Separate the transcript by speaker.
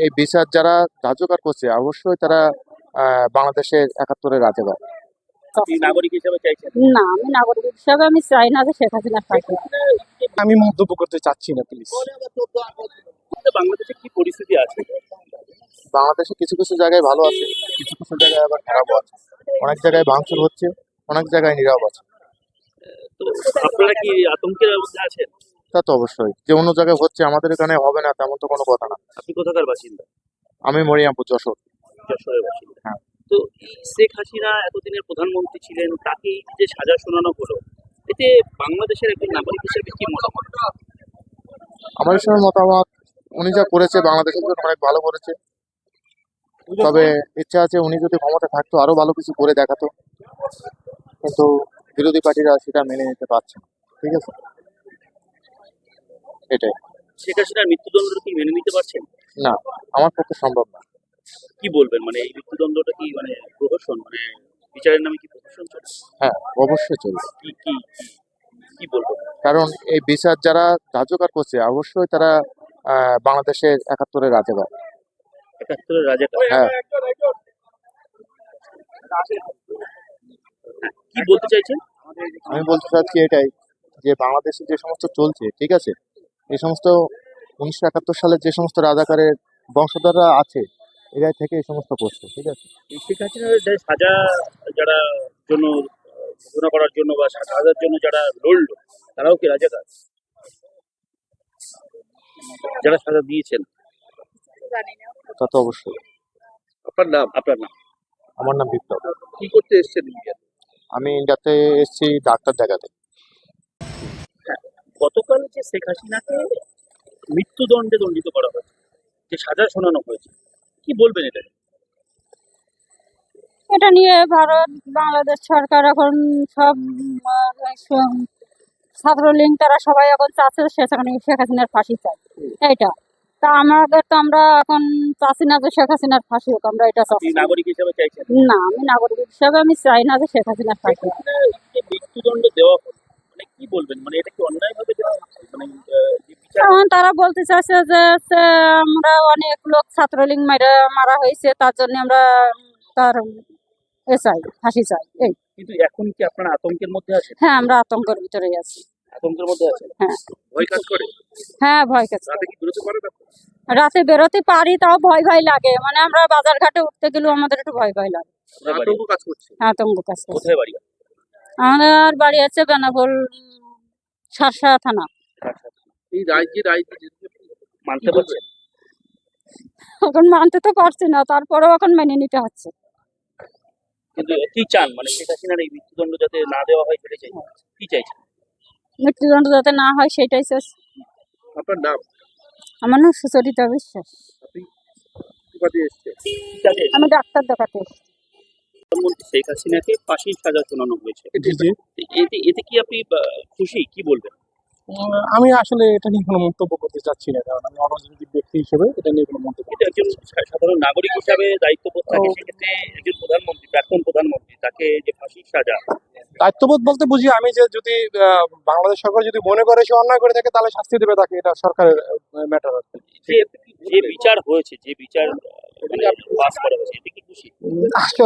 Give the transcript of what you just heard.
Speaker 1: এই বিচার যারা কার্যকর করছে অবশ্যই তারা আহ, বাংলাদেশের একাত্তরের
Speaker 2: চাইছেন?
Speaker 3: না আমি নাগরিক হিসাবে আমি চাই না যে শেখ হাসিনা থাকে
Speaker 4: আমি মন্তব্য করতে চাচ্ছি না প্লিজ
Speaker 2: বাংলাদেশে কি পরিস্থিতি আছে?
Speaker 1: বাংলাদেশে কিছু কিছু জায়গায় ভালো আছে কিছু কিছু জায়গায় আবার খারাপও আছে। অনেক জায়গায় ভাঙচুর হচ্ছে অনেক জায়গায় নীরব আছে।
Speaker 2: তো আপনারা কি আতঙ্কের মধ্যে আছেন?
Speaker 1: তা তো অবশ্যই। যে অন্য জায়গায় হচ্ছে আমাদের এখানে হবে না তেমন তো কোনো কথা না।
Speaker 2: আপনি কোথাকার বাসিন্দা?
Speaker 1: আমি মরিয়ামপুর যশোর।
Speaker 2: যশোরের বাসিন্দা।
Speaker 1: হ্যাঁ।
Speaker 2: তো শেখ হাসিনা এতদিনের প্রধানমন্ত্রী ছিলেন তাকে যে সাজা শোনানো হলো এতে বাংলাদেশের একজন নাগরিক হিসেবে কি মতামত?
Speaker 1: আমার সময় মতামত উনি যা করেছে বাংলাদেশের জন্য অনেক ভালো করেছে। তবে ইচ্ছা আছে উনি যদি ক্ষমতা থাকতো আরও ভালো কিছু করে দেখাতো। কিন্তু বিরোধী পার্টিরা সেটা মেনে নিতে পারছে না। ঠিক আছে? এটাই।
Speaker 2: শেখ হাসিনার মৃত্যুদণ্ডটা কি মেনে নিতে পারছেন?
Speaker 1: না আমার পক্ষে সম্ভব না।
Speaker 2: কি বলবেন? মানে এই মৃত্যুদণ্ডটা কি মানে প্রহসন? মানে বিচারের নামে কি প্রহসন চলছে
Speaker 1: হ্যাঁ অবশ্যই চলবে।
Speaker 2: কি কি কি- বলবেন?
Speaker 1: কারণ এই বিচার যারা কার্যকর করছে অবশ্যই তারা বাংলাদেশের একাত্তরের রাজাকার
Speaker 2: একাত্তরের রাজাটা
Speaker 1: হ্যাঁ
Speaker 2: কি বলতে চাইছেন?
Speaker 1: আমি বলতে চাচ্ছি এটাই যে বাংলাদেশে যে সমস্ত চলছে ঠিক আছে? এই সমস্ত উনিশশো একাত্তর সালের যে সমস্ত রাজাকারের বংশধররা আছে এরাই থেকে এই সমস্ত করছে ঠিক আছে?
Speaker 2: শেখ হাসিনার যে সাজা যারা জন্য ঘোষণা করার জন্য বা সাজার জন্য যারা লড়লো তারাও কি রাজাকার? যারা সাজা দিয়েছেন।
Speaker 1: তা তো অবশ্যই।
Speaker 2: আপনার নাম? আপনার নাম?
Speaker 1: আমার নাম বিপ্লব।
Speaker 2: কি করতে এসছেন ইন্ডিয়া
Speaker 1: আমি ইন্ডিয়াতে এসেছি ডাক্তার দেখাতে।
Speaker 2: গতকাল যে শেখ হাসিনাকে মৃত্যুদণ্ডে দণ্ডিত করা হয়েছে যে সাজা শোনানো হয়েছে কি বলবেন এটা
Speaker 3: এটা নিয়ে ভারত বাংলাদেশ সরকার এখন সব ছাত্রলীগ তারা সবাই এখন চাচ্ছে সেখানে শেখ হাসিনার ফাঁসি চাই এইটা। তা আমাদের তো আমরা এখন চাচ্ছি না যে শেখ হাসিনার ফাঁসি হোক আমরা এটা চাচ্ছি না।
Speaker 2: নাগরিক হিসেবে চাইছেন?
Speaker 3: না আমি নাগরিক হিসাবে আমি চাই না যে শেখ হাসিনার ফাঁসি হোক।
Speaker 2: মৃত্যুদণ্ড দেওয়া হলো মানে কি বলবেন? মানে এটা কি অন্যায় ভাবে দেওয়া হচ্ছে মানে আহ, যে বিচার
Speaker 3: এখন তারা বলতে চাচ্ছে যে আমরা অনেক লোক ছাত্রলীগ মারা মারা হয়েছে তার জন্য আমরা তার এ চাই ফাঁসি চাই এই।
Speaker 2: কিন্তু এখন কি আপনারা আতঙ্কের মধ্যে আছেন?
Speaker 3: হ্যাঁ আমরা আতঙ্কের ভিতরে আছি।
Speaker 2: আতঙ্কের মধ্যে আছেন?
Speaker 3: হ্যাঁ।
Speaker 2: ভয় কাজ করে?
Speaker 3: হ্যাঁ ভয় কাছে
Speaker 2: রাতে কি বেরোতে আপনি?
Speaker 3: রাতে বেরোতে পারি তাও ভয় ভয় লাগে। মানে আমরা বাজার ঘাটে উঠতে গেলেও আমাদের একটু ভয় ভয় লাগে।
Speaker 1: আতঙ্ক কাজ করছে
Speaker 3: আতঙ্ক কাছে
Speaker 2: কোথায় বাড়ি?
Speaker 3: আমাদের বাড়ি আছে বেনাপোল সারসা থানা।
Speaker 2: এই রাজ্যে মানতে পারছেন
Speaker 3: এখন মানতে তো পারছি না তারপরেও এখন মেনে নিতে হচ্ছে।
Speaker 2: কিন্তু কি চান? মানে শেখ হাসিনার এই মৃত্যুদণ্ড যাতে না দেওয়া হয় সেটাই চাই। কি চাইছেন?
Speaker 3: মৃত্যুদণ্ড যাতে না হয় সেটাই চাই।
Speaker 2: আপনার নাম?
Speaker 3: আমার নাম সুচরিতা বিশ্বাস। আমি ডাক্তার দেখাতে এসেছি।
Speaker 2: প্রধানমন্ত্রী শেখ হাসিনাকে ফাঁসির সাজা শোনানো হয়েছে। এতে এতে কি আপনি খুশি? কি বলবেন?
Speaker 4: আমি আসলে এটা নিয়ে কোনো মন্তব্য করতে চাচ্ছি না কারণ আমি অরাজনৈতিক ব্যক্তি হিসেবে এটা নিয়ে কোনো মন্তব্য
Speaker 2: একজন সাধারণ নাগরিক হিসাবে দায়িত্ববোধ থাকে সেক্ষেত্রে একজন প্রধানমন্ত্রী প্রাক্তন প্রধানমন্ত্রী তাকে যে ফাঁসির সাজা।
Speaker 4: দায়িত্ববোধ বলতে বুঝি আমি যে যদি আহ, বাংলাদেশ সরকার যদি মনে করে সে অন্যায় করে থাকে তাহলে শাস্তি দেবে তাকে এটা সরকারের ম্যাটার আর
Speaker 2: যে যে বিচার হয়েছে যে বিচার মানে পাস করা হয়েছে এতে কি খুশি?
Speaker 4: আসলে